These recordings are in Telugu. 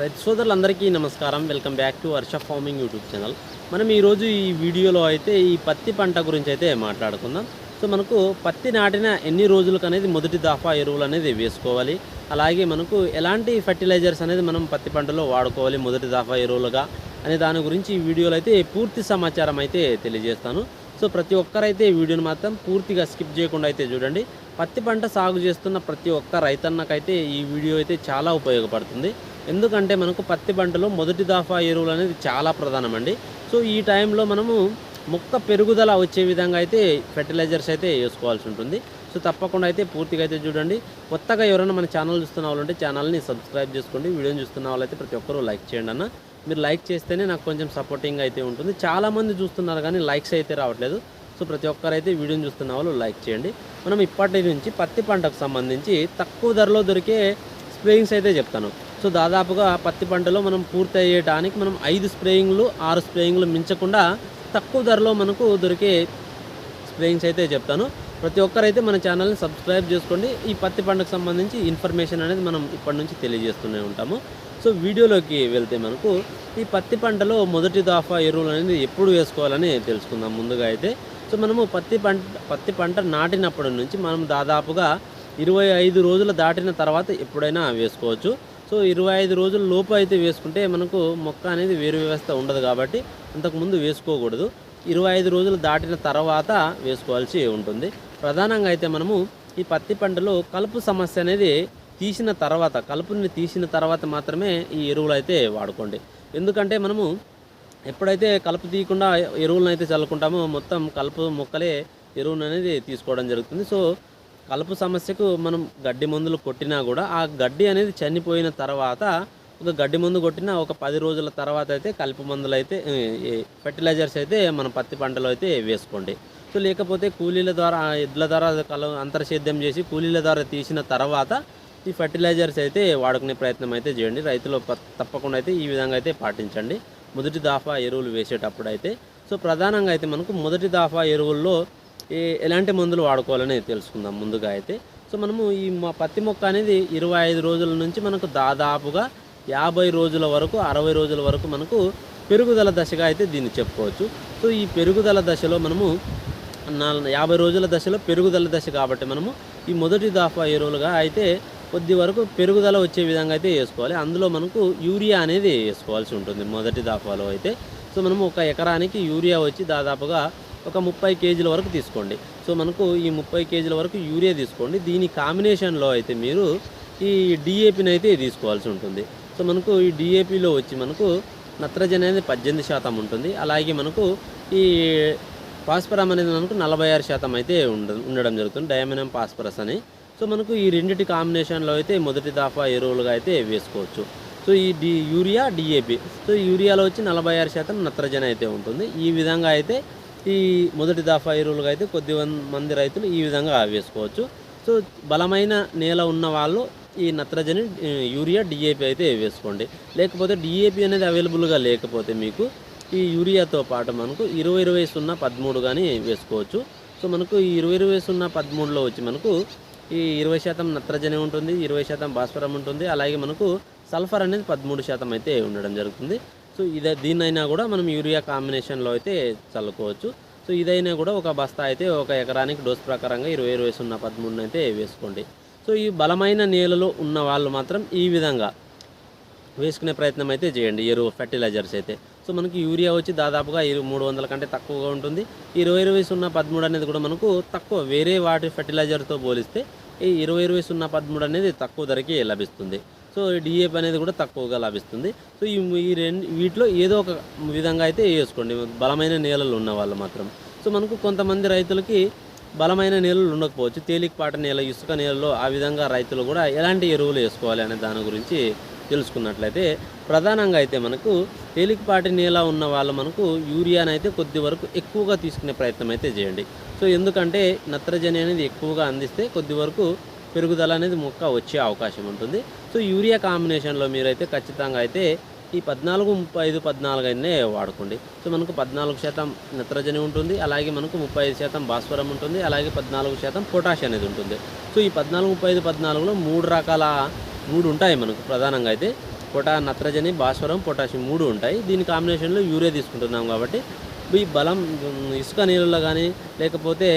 రైతు సోదరులందరికీ నమస్కారం. Welcome back to Varsha farming YouTube channel. మనం ఈరోజు ఈ వీడియోలో అయితే ఈ పత్తి పంట గురించి అయితే మాట్లాడుకుందాం. సో మనకు పత్తి నాటిన ఎన్ని రోజులకు అనేది మొదటి దాఫా ఎరువులు అనేది వేసుకోవాలి. అలాగే మనకు ఎలాంటి ఫర్టిలైజర్స్ అనేది మనం పత్తి పంటలో వాడుకోవాలి మొదటి దాఫా ఎరువులుగా అనే దాని గురించి ఈ వీడియోలో అయితే పూర్తి సమాచారం అయితే తెలియజేస్తాను. సో ప్రతి ఒక్కరైతే ఈ వీడియోని మాత్రం పూర్తిగా స్కిప్ చేయకుండా అయితే చూడండి. పత్తి పంట సాగు చేస్తున్న ప్రతి ఒక్క రైతన్నకైతే ఈ వీడియో అయితే చాలా ఉపయోగపడుతుంది. ఎందుకంటే మనకు పత్తి పంటలో మొదటి దాఫా ఎరువులు అనేది చాలా ప్రధానమండి. సో ఈ టైంలో మనము మొక్క పెరుగుదల వచ్చే విధంగా అయితే ఫెర్టిలైజర్స్ అయితే వేసుకోవాల్సి ఉంటుంది. సో తప్పకుండా అయితే పూర్తిగా అయితే చూడండి. కొత్తగా ఎవరైనా మన ఛానల్ చూస్తున్న వాళ్ళు ఉంటే ఛానల్ని సబ్స్క్రైబ్ చేసుకోండి. వీడియోని చూస్తున్న వాళ్ళైతే ప్రతి ఒక్కరూ లైక్ చేయండి అన్న. మీరు లైక్ చేస్తేనే నాకు కొంచెం సపోర్టింగ్ అయితే ఉంటుంది. చాలామంది చూస్తున్నారు కానీ లైక్స్ అయితే రావట్లేదు. సో ప్రతి ఒక్కరైతే వీడియోని చూస్తున్న వాళ్ళు లైక్ చేయండి. మనం ఇప్పటి నుంచి పత్తి పంటకు సంబంధించి తక్కువ ధరలో దొరికే స్ప్రేయింగ్స్ అయితే చెప్తాను. సో దాదాపుగా పత్తి పంటలో మనం పూర్తి అయ్యేటానికి మనం ఐదు స్ప్రేయింగ్లు ఆరు స్ప్రేయింగ్లు మించకుండా తక్కువ ధరలో మనకు దొరికే స్ప్రేయింగ్స్ అయితే చెప్తాను. ప్రతి ఒక్కరైతే మన ఛానల్ని సబ్స్క్రైబ్ చేసుకోండి. ఈ పత్తి పంటకు సంబంధించి ఇన్ఫర్మేషన్ అనేది మనం ఇప్పటి నుంచి తెలియజేస్తూనే ఉంటాము. సో వీడియోలోకి వెళ్తే మనకు ఈ పత్తి పంటలో మొదటి దాఫా ఎరువులు అనేది ఎప్పుడు వేసుకోవాలని తెలుసుకుందాం ముందుగా అయితే. సో మనము పత్తి పంట పత్తి పంట నాటినప్పటి నుంచి మనం దాదాపుగా ఇరవై ఐదు రోజులు దాటిన తర్వాత ఎప్పుడైనా వేసుకోవచ్చు. సో ఇరవై ఐదు రోజుల లోపు అయితే వేసుకుంటే మనకు మొక్క అనేది వేరు వ్యవస్థ ఉండదు కాబట్టి అంతకుముందు వేసుకోకూడదు. ఇరవై ఐదు రోజులు దాటిన తర్వాత వేసుకోవాల్సి ఉంటుంది. ప్రధానంగా అయితే మనము ఈ పత్తి పంటలో కలుపు సమస్య అనేది తీసిన తర్వాత కలుపుని తీసిన తర్వాత మాత్రమే ఈ ఎరువులు అయితే వాడుకోండి. ఎందుకంటే మనము ఎప్పుడైతే కలుపు తీయకుండా ఎరువులను అయితే చల్లుకుంటామో మొత్తం కలుపు మొక్కలే ఎరువును అనేది తీసుకోవడం జరుగుతుంది. సో కలుపు సమస్యకు మనం గడ్డి మందులు కొట్టినా కూడా ఆ గడ్డి అనేది చనిపోయిన తర్వాత ఒక గడ్డి మందు కొట్టిన ఒక పది రోజుల తర్వాత అయితే కలుపు మందులు అయితే ఫెర్టిలైజర్స్ అయితే మన పత్తి పంటలో అయితే వేసుకోండి. సో లేకపోతే కూలీల ద్వారా ఎడ్ల ద్వారా కల అంతర్సేద్యం చేసి కూలీల ద్వారా తీసిన తర్వాత ఈ ఫెర్టిలైజర్స్ అయితే వాడుకునే ప్రయత్నం అయితే చేయండి. రైతులు తప్పకుండా అయితే ఈ విధంగా అయితే పాటించండి. మొదటి దాఫా ఎరువులు వేసేటప్పుడు అయితే సో ప్రధానంగా అయితే మనకు మొదటి దాఫా ఎరువుల్లో ఏ ఎలాంటి మందులు వాడుకోవాలని తెలుసుకుందాం ముందుగా అయితే. సో మనము ఈ మా పత్తి మొక్క అనేది ఇరవై ఐదు రోజుల నుంచి మనకు దాదాపుగా యాభై రోజుల వరకు అరవై రోజుల వరకు మనకు పెరుగుదల దశగా అయితే దీన్ని చెప్పుకోవచ్చు. సో ఈ పెరుగుదల దశలో మనము నాలుగు యాభై రోజుల దశలో పెరుగుదల దశ కాబట్టి మనము ఈ మొదటి దాఫా ఎరువులుగా అయితే కొద్ది వరకు పెరుగుదల వచ్చే విధంగా అయితే వేసుకోవాలి. అందులో మనకు యూరియా అనేది వేసుకోవాల్సి ఉంటుంది మొదటి దాఫాలో అయితే. సో మనము ఒక ఎకరానికి యూరియా వచ్చి దాదాపుగా ఒక ముప్పై కేజీల వరకు తీసుకోండి. సో మనకు ఈ ముప్పై కేజీల వరకు యూరియా తీసుకోండి. దీని కాంబినేషన్లో అయితే మీరు ఈ డిఏపిని అయితే తీసుకోవాల్సి ఉంటుంది. సో మనకు ఈ డిఏపిలో వచ్చి మనకు నత్రజని అనేది పద్దెనిమిది శాతం ఉంటుంది. అలాగే మనకు ఈ ఫాస్ఫరం అనేది మనకు నలభై ఆరు శాతం అయితే ఉండ ఉండడం జరుగుతుంది. డయామినం ఫాస్ఫరస్ అని. సో మనకు ఈ రెండిటి కాంబినేషన్లో అయితే మొదటి దాఫా ఎరువులుగా అయితే వేసుకోవచ్చు. సో ఈ డి యూరియా డిఏపి. సో యూరియాలో వచ్చి నలభై ఆరు శాతం నత్రజని అయితే ఉంటుంది. ఈ విధంగా అయితే ఈ మొదటి దాఫా ఎరువులుగా అయితే కొద్ది మంది రైతులు ఈ విధంగా వేసుకోవచ్చు. సో బలమైన నేల ఉన్న వాళ్ళు ఈ నత్రజని యూరియా డిఏపి అయితే వేసుకోండి. లేకపోతే డిఏపి అనేది అవైలబుల్గా లేకపోతే మీకు ఈ యూరియాతో పాటు మనకు ఇరవై ఇరవై సున్నా పదమూడు కానీ వేసుకోవచ్చు. సో మనకు ఇరవై ఇరవై సున్నా పదమూడులో వచ్చి మనకు ఈ ఇరవై శాతం నత్రజని ఉంటుంది ఇరవై శాతం భాస్వరం ఉంటుంది. అలాగే మనకు సల్ఫర్ అనేది పదమూడు శాతం అయితే ఉండడం జరుగుతుంది. సో ఇదే దీన్నైనా కూడా మనం యూరియా కాంబినేషన్లో అయితే చల్లుకోవచ్చు. సో ఇదైనా కూడా ఒక బస్తా అయితే ఒక ఎకరానికి డోస్ ప్రకారంగా ఇరవై ఇరవై సున్నా పదమూడును అయితే వేసుకోండి. సో ఈ బలమైన నేలలో ఉన్న వాళ్ళు మాత్రం ఈ విధంగా వేసుకునే ప్రయత్నం అయితే చేయండి. ఎరువు ఫెర్టిలైజర్స్ అయితే. సో మనకి యూరియా వచ్చి దాదాపుగా ఇరు మూడు వందల కంటే తక్కువగా ఉంటుంది. ఇరవై ఇరవై సున్నా పదమూడు అనేది కూడా మనకు తక్కువ. వేరే వాటి ఫెర్టిలైజర్తో పోలిస్తే ఈ ఇరవై ఇరవై సున్నా పదమూడు అనేది తక్కువ ధరకి లభిస్తుంది. సో డిఏపి అనేది కూడా తక్కువగా లభిస్తుంది. సో ఈ ఈ రెండు వీటిలో ఏదో ఒక విధంగా అయితే వేసుకోండి. బలమైన నేలలు ఉన్న వాళ్ళు మాత్రం. సో మనకు కొంతమంది రైతులకి బలమైన నేలలు ఉండకపోవచ్చు. తేలికపాటి నేల ఇసుక నేలలో ఆ విధంగా రైతులు కూడా ఎలాంటి ఎరువులు వేసుకోవాలి అనే దాని గురించి తెలుసుకున్నట్లయితే ప్రధానంగా అయితే మనకు తేలికపాటి నేల ఉన్న వాళ్ళు మనకు యూరియాని అయితే కొద్ది వరకు ఎక్కువగా తీసుకునే ప్రయత్నం అయితే చేయండి. సో ఎందుకంటే నత్రజని అనేది ఎక్కువగా అందిస్తే కొద్ది వరకు పెరుగుదల అనేది మొక్క వచ్చే అవకాశం ఉంటుంది. సో యూరియా కాంబినేషన్లో మీరైతే ఖచ్చితంగా అయితే ఈ పద్నాలుగు ముప్పై ఐదు పద్నాలుగు అయినే వాడుకోండి. సో మనకు పద్నాలుగు శాతం నత్రజని ఉంటుంది. అలాగే మనకు ముప్పై ఐదు శాతం భాస్వరం ఉంటుంది. అలాగే పద్నాలుగు శాతం పొటాష్ అనేది ఉంటుంది. సో ఈ పద్నాలుగు ముప్పై ఐదు పద్నాలుగులో మూడు రకాల మూడు ఉంటాయి మనకు ప్రధానంగా అయితే. పొటా నత్రజని భాస్వరం పొటాషియం మూడు ఉంటాయి. దీని కాంబినేషన్లో యూరియా తీసుకుంటున్నాం కాబట్టి ఈ బలం ఇసుక నీళ్ళలో కానీ లేకపోతే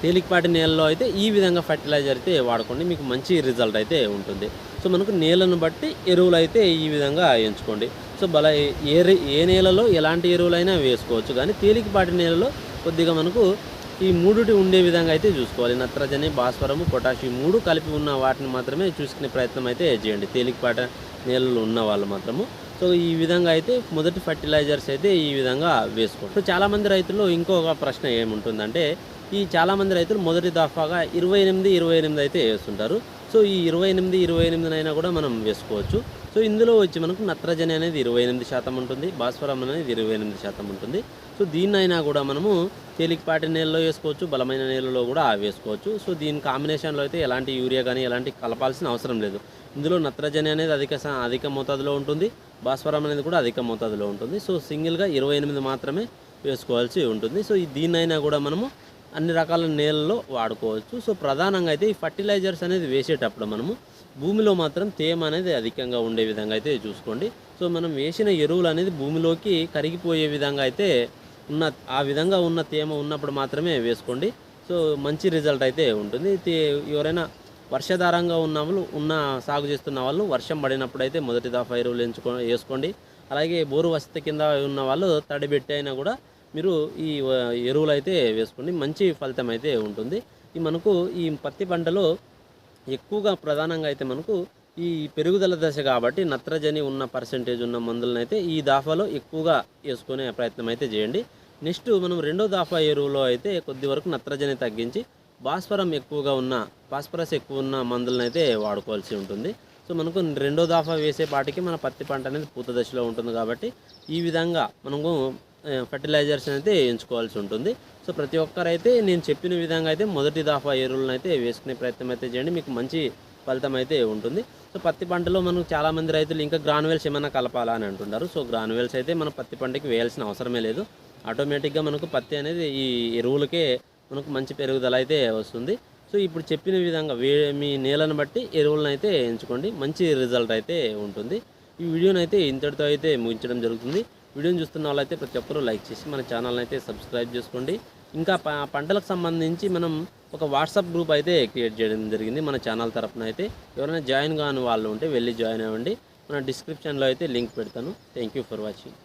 తేలికపాటి నేలలో అయితే ఈ విధంగా ఫర్టిలైజర్ అయితే వాడుకోండి. మీకు మంచి రిజల్ట్ అయితే ఉంటుంది. సో మనకు నేలను బట్టి ఎరువులు అయితే ఈ విధంగా ఎంచుకోండి. సో బల ఏ ఏ నేలలో ఎలాంటి ఎరువులైనా వేసుకోవచ్చు. కానీ తేలికపాటి నేలలో కొద్దిగా మనకు ఈ మూడుటి ఉండే విధంగా అయితే చూసుకోవాలి. నత్రజని భాస్వరము పొటాషియం మూడు కలిపి ఉన్న వాటిని మాత్రమే చూసుకునే ప్రయత్నం అయితే చేయండి. తేలికపాట నేలలు ఉన్న వాళ్ళు మాత్రము. సో ఈ విధంగా అయితే మొదటి ఫర్టిలైజర్స్ అయితే ఈ విధంగా వేసుకోండి. సో చాలామంది రైతులు ఇంకొక ప్రశ్న ఏముంటుందంటే ఈ చాలామంది రైతులు మొదటి దఫాగా ఇరవై ఎనిమిది ఇరవై ఎనిమిది అయితే వేస్తుంటారు. సో ఈ ఇరవై ఎనిమిది ఇరవై ఎనిమిదినైనా కూడా మనం వేసుకోవచ్చు. సో ఇందులో వచ్చి మనకు నత్రజని అనేది ఇరవై ఎనిమిది శాతం ఉంటుంది భాస్వరం అనేది ఇరవై ఎనిమిది శాతం ఉంటుంది. సో దీన్నైనా కూడా మనము తేలికపాటి నేలలో వేసుకోవచ్చు బలమైన నేలలో కూడా వేసుకోవచ్చు. సో దీని కాంబినేషన్లో అయితే ఎలాంటి యూరియా కానీ ఎలాంటి కలపాల్సిన అవసరం లేదు. ఇందులో నత్రజని అనేది అధిక అధిక మోతాదులో ఉంటుంది భాస్వరం అనేది కూడా అధిక మోతాదులో ఉంటుంది. సో సింగిల్గా ఇరవై ఎనిమిది మాత్రమే వేసుకోవాల్సి ఉంటుంది. సో ఈ దీన్నైనా కూడా మనము అన్ని రకాల నేలల్లో వాడుకోవచ్చు. సో ప్రధానంగా అయితే ఈ ఫర్టిలైజర్స్ అనేది వేసేటప్పుడు మనము భూమిలో మాత్రం తేమ అనేది అధికంగా ఉండే విధంగా అయితే చూసుకోండి. సో మనం వేసిన ఎరువులు అనేది భూమిలోకి కరిగిపోయే విధంగా అయితే ఉన్న ఆ విధంగా ఉన్న తేమ ఉన్నప్పుడు మాత్రమే వేసుకోండి. సో మంచి రిజల్ట్ అయితే ఉంటుంది. తే- ఎవరైనా వర్షాధారంగా ఉన్న వాళ్ళు ఉన్న సాగు చేస్తున్న వాళ్ళు వర్షం పడినప్పుడు అయితే మొదటి దఫా ఎరువులు ఎంచుకో వేసుకోండి. అలాగే బోరు వసతి కింద ఉన్న వాళ్ళు తడిబెట్టి అయినా కూడా మీరు ఈ ఎరువులు అయితే వేసుకోండి. మంచి ఫలితం అయితే ఉంటుంది. ఈ మనకు ఈ పత్తి పంటలో ఎక్కువగా ప్రధానంగా అయితే మనకు ఈ పెరుగుదల దశ కాబట్టి నత్రజని ఉన్న పర్సెంటేజ్ ఉన్న మందులను అయితే ఈ దాఫాలో ఎక్కువగా వేసుకునే ప్రయత్నం అయితే చేయండి. నెక్స్ట్ మనం రెండో దాఫా ఎరువులో అయితే కొద్ది వరకు నత్రజని తగ్గించి భాస్వరం ఎక్కువగా ఉన్న ఫాస్ఫరస్ ఎక్కువ ఉన్న మందులను అయితే వాడుకోవాల్సి ఉంటుంది. సో మనకు రెండో దాఫా వేసే పాటికి మన పత్తి పంట అనేది పూత దశలో ఉంటుంది కాబట్టి ఈ విధంగా మనము ఫర్టిలైజర్స్ అయితే ఎంచుకోవాల్సి ఉంటుంది. సో ప్రతి ఒక్కరైతే నేను చెప్పిన విధంగా అయితే మొదటి దాఫా ఎరువులను అయితే వేసుకునే ప్రయత్నం అయితే చేయండి. మీకు మంచి ఫలితం అయితే ఉంటుంది. సో పత్తి పంటలో మనకు చాలామంది రైతులు ఇంకా గ్రానువెల్స్ ఏమైనా కలపాలా అని అంటుంటారు సో గ్రానువెల్స్ అయితే మనం పత్తి పంటకి వేయాల్సిన అవసరమే లేదు. ఆటోమేటిక్గా మనకు పత్తి అనేది ఈ ఎరువులకే మనకు మంచి పెరుగుదల అయితే వస్తుంది. సో ఇప్పుడు చెప్పిన విధంగా వే మీ నేలను బట్టి ఎరువులను అయితే ఎంచుకోండి మంచి రిజల్ట్ అయితే ఉంటుంది. ఈ వీడియోనైతే ఇంతటితో అయితే ముగించడం జరుగుతుంది. వీడియోని చూస్తున్న వాళ్ళైతే ప్రతి ఒక్కరూ లైక్ చేసి మన ఛానల్ని అయితే సబ్స్క్రైబ్ చేసుకోండి. ఇంకా పంటలకు సంబంధించి మనం ఒక వాట్సాప్ గ్రూప్ అయితే క్రియేట్ చేయడం జరిగింది మన ఛానల్ తరఫున అయితే. ఎవరైనా జాయిన్ కాని వాళ్ళు ఉంటే వెళ్ళి జాయిన్ అవ్వండి. మన డిస్క్రిప్షన్లో అయితే లింక్ పెడతాను. Thank you for watching.